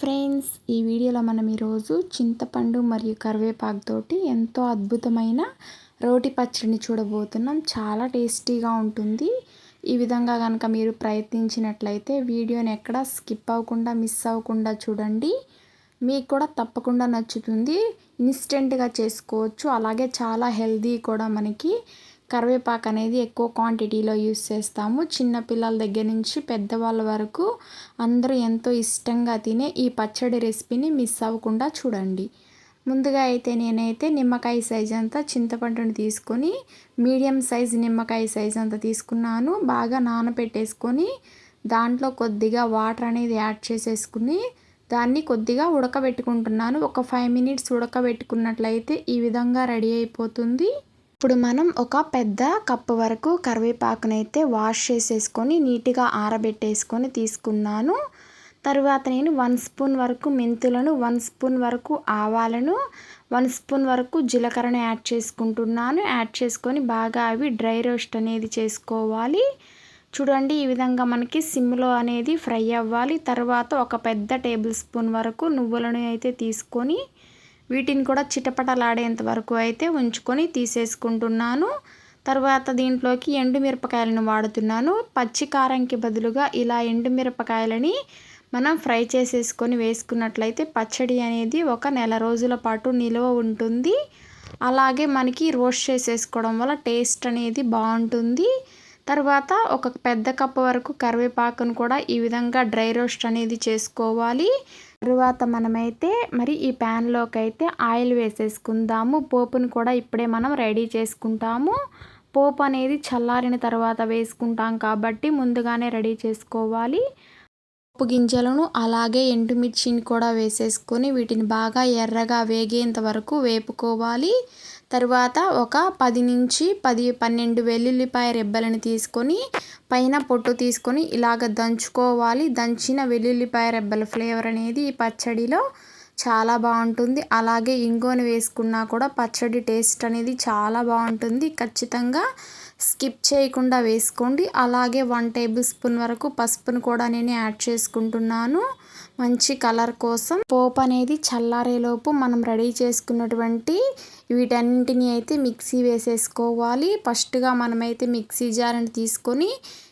Friends ఈ వీడియోలో మనం ఈరోజు చింతపండు మరియు కరివేపాకుతోటి ఎంతో అద్భుతమైన రోటి పచ్చడిని చూడబోతున్నాం. చాలా టేస్టీగా ఉంటుంది. ఈ విధంగా కనుక మీరు ప్రయత్నించినట్లయితే వీడియోని ఎక్కడ స్కిప్ అవ్వకుండా మిస్ అవ్వకుండా చూడండి. మీకు కూడా తప్పకుండా నచ్చుతుంది. ఇన్స్టెంట్గా చేసుకోవచ్చు. అలాగే చాలా హెల్దీ కూడా మనకి. కరివేపాకు అనేది ఎక్కువ క్వాంటిటీలో యూస్ చేస్తాము. చిన్నపిల్లల దగ్గర నుంచి పెద్దవాళ్ళ వరకు అందరూ ఎంతో ఇష్టంగా తినే ఈ పచ్చడి రెసిపీని మిస్ అవ్వకుండా చూడండి. ముందుగా అయితే నేనైతే నిమ్మకాయ సైజ్ అంతా చింతపండుని తీసుకొని మీడియం సైజ్ నిమ్మకాయ సైజ్ అంతా తీసుకున్నాను. బాగా నానబెట్టేసుకొని దాంట్లో కొద్దిగా వాటర్ అనేది యాడ్ చేసేసుకుని దాన్ని కొద్దిగా ఉడకబెట్టుకుంటున్నాను. ఒక ఫైవ్ మినిట్స్ ఉడకబెట్టుకున్నట్లయితే ఈ విధంగా రెడీ అయిపోతుంది. ఇప్పుడు మనం ఒక పెద్ద కప్పు వరకు కరివేపాకునైతే వాష్ చేసేసుకొని నీట్గా ఆరబెట్టేసుకొని తీసుకున్నాను. తర్వాత నేను వన్ స్పూన్ వరకు మెంతులను వన్ స్పూన్ వరకు ఆవాలను వన్ స్పూన్ వరకు జీలకర్రను యాడ్ చేసుకుంటున్నాను. యాడ్ చేసుకొని బాగా అవి డ్రై రోస్ట్ అనేది చేసుకోవాలి. చూడండి ఈ విధంగా మనకి సిమ్లో అనేది ఫ్రై అవ్వాలి. తర్వాత ఒక పెద్ద టేబుల్ స్పూన్ వరకు నువ్వులను అయితే తీసుకొని వీటిని కూడా చిటపటలాడేంత వరకు అయితే ఉంచుకొని తీసేసుకుంటున్నాను. తర్వాత దీంట్లోకి ఎండుమిరపకాయలను వాడుతున్నాను. పచ్చి కారంకి బదులుగా ఇలా ఎండుమిరపకాయలని మనం ఫ్రై చేసేసుకొని వేసుకున్నట్లయితే పచ్చడి అనేది ఒక నెల రోజుల పాటు నిల్వ ఉంటుంది. అలాగే మనకి రోస్ట్ చేసేసుకోవడం వల్ల టేస్ట్ అనేది బాగుంటుంది. తర్వాత ఒక పెద్ద కప్పు వరకు కరివేపాకును కూడా ఈ విధంగా డ్రై రోస్ట్ అనేది చేసుకోవాలి. తరువాత మనమైతే మరి ఈ ప్యాన్లోకి అయితే ఆయిల్ వేసేసుకుందాము. పోపును కూడా ఇప్పుడే మనం రెడీ చేసుకుంటాము. పోపు అనేది చల్లారిన తర్వాత వేసుకుంటాం కాబట్టి ముందుగానే రెడీ చేసుకోవాలి. పప్పు గింజలను అలాగే ఎండుమిర్చిని కూడా వేసేసుకొని వీటిని బాగా ఎర్రగా వేగేంత వరకు వేపుకోవాలి. తర్వాత ఒక పది నుంచి పది పన్నెండు వెల్లుల్లిపాయ రెబ్బలను తీసుకొని పైన పొట్టు తీసుకొని ఇలాగ దంచుకోవాలి. దంచిన వెల్లుల్లిపాయ రెబ్బల ఫ్లేవర్ అనేది ఈ పచ్చడిలో చాలా బాగుంటుంది. అలాగే ఇంగోని వేసుకున్నా కూడా పచ్చడి టేస్ట్ అనేది చాలా బాగుంటుంది. ఖచ్చితంగా స్కిప్ చేయకుండా వేసుకోండి. అలాగే వన్ టేబుల్ స్పూన్ వరకు పసుపును కూడా నేను యాడ్ చేసుకుంటున్నాను. మంచి కలర్ కోసం పోపు అనేది చల్లారేలోపు మనం రెడీ చేసుకున్నటువంటి వీటన్నింటినీ అయితే మిక్సీ వేసేసుకోవాలి. ఫస్ట్గా మనమైతే మిక్సీ జార్ని తీసుకొని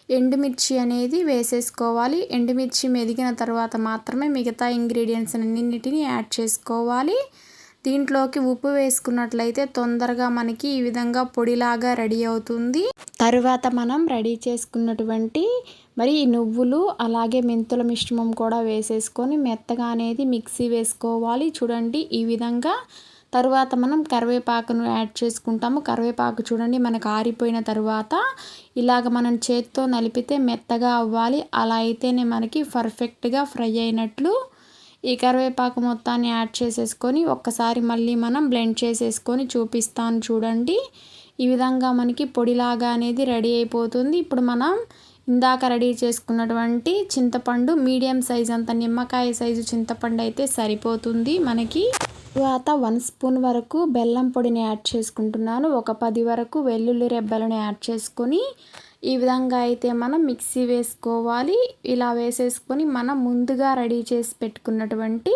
ఎండుమిర్చి అనేది వేసేసుకోవాలి. ఎండుమిర్చి మెదిగిన తర్వాత మాత్రమే మిగతా ఇంగ్రీడియంట్స్ అన్నింటిని యాడ్ చేసుకోవాలి. దీంట్లోకి ఉప్పు వేసుకున్నట్లయితే తొందరగా మనకి ఈ విధంగా పొడిలాగా రెడీ అవుతుంది. తరువాత మనం రెడీ చేసుకున్నటువంటి మరి ఈ నువ్వులు అలాగే మెంతుల మిశ్రమం కూడా వేసేసుకొని మెత్తగా అనేది మిక్సీ వేసుకోవాలి. చూడండి ఈ విధంగా తరువాత మనం కరివేపాకును యాడ్ చేసుకుంటాము. కరివేపాకు చూడండి మనకు ఆరిపోయిన తర్వాత ఇలాగ మనం చేత్తో నలిపితే మెత్తగా అవ్వాలి. అలా అయితేనే మనకి పర్ఫెక్ట్గా ఫ్రై అయినట్లు ఈ కరివేపాకు మొత్తాన్ని యాడ్ చేసేసుకొని ఒక్కసారి మళ్ళీ మనం బ్లెండ్ చేసేసుకొని చూపిస్తాను చూడండి. ఈ విధంగా మనకి పొడిలాగా అనేది రెడీ అయిపోతుంది. ఇప్పుడు మనం ఇందాక రెడీ చేసుకున్నటువంటి చింతపండు మీడియం సైజ్ అంత నిమ్మకాయ సైజు చింతపండు అయితే సరిపోతుంది మనకి. తర్వాత వన్ స్పూన్ వరకు బెల్లం పొడిని యాడ్ చేసుకుంటున్నాను. ఒక పది వరకు వెల్లుల్లి రెబ్బలను యాడ్ చేసుకొని ఈ విధంగా అయితే మనం మిక్సీ వేసుకోవాలి. ఇలా వేసేసుకొని మనం ముందుగా రెడీ చేసి పెట్టుకున్నటువంటి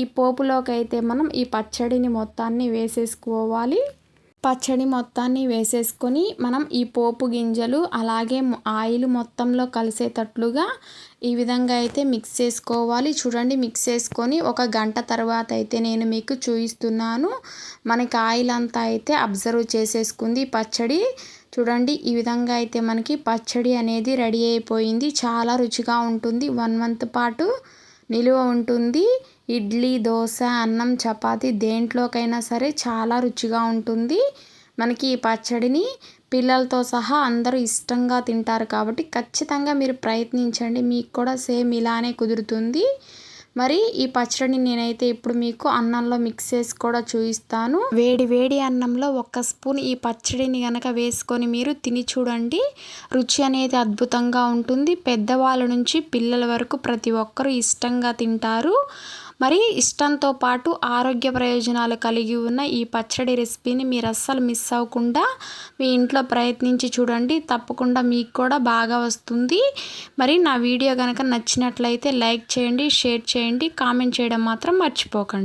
ఈ పోపులోకి అయితే మనం ఈ పచ్చడిని మొత్తాన్ని వేసేసుకోవాలి. పచ్చడి మొత్తాన్ని వేసేసుకొని మనం ఈ పోపు గింజలు అలాగే ఆయిల్ మొత్తంలో కలిసేటట్లుగా ఈ విధంగా అయితే మిక్స్ చేసుకోవాలి. చూడండి మిక్స్ చేసుకొని ఒక గంట తర్వాత అయితే నేను మీకు చూపిస్తున్నాను మనకి ఆయిల్ అంతా అయితే అబ్జర్వ్ చేసేసుకుంది పచ్చడి. చూడండి ఈ విధంగా అయితే మనకి పచ్చడి అనేది రెడీ అయిపోయింది. చాలా రుచిగా ఉంటుంది. వన్ మంత్ పాటు నిలువ ఉంటుంది. ఇడ్లీ దోశ అన్నం చపాతి దేంట్లోకైనా సరే చాలా రుచిగా ఉంటుంది. మనకి ఈ పచ్చడిని పిల్లలతో సహా అందరూ ఇష్టంగా తింటారు కాబట్టి ఖచ్చితంగా మీరు ప్రయత్నించండి. మీకు కూడా సేమ్ ఇలానే కుదురుతుంది. మరి ఈ పచ్చడిని నేనైతే ఇప్పుడు మీకు అన్నంలో మిక్స్ చేసి కూడా చూపిస్తాను. వేడి వేడి అన్నంలో ఒక్క స్పూన్ ఈ పచ్చడిని కనుక వేసుకొని మీరు తిని చూడండి. రుచి అనేది అద్భుతంగా ఉంటుంది. పెద్దవాళ్ళ నుంచి పిల్లల వరకు ప్రతి ఒక్కరూ ఇష్టంగా తింటారు. మరి ఇష్టంతో పాటు ఆరోగ్య ప్రయోజనాలు కలిగి ఉన్న ఈ పచ్చడి రెసిపీని మీరు అస్సలు మిస్ అవ్వకుండా మీ ఇంట్లో ప్రయత్నించి చూడండి. తప్పకుండా మీకు కూడా బాగా వస్తుంది. మరి నా వీడియో కనుక నచ్చినట్లయితే లైక్ చేయండి షేర్ చేయండి కామెంట్ చేయడం మాత్రం మర్చిపోకండి.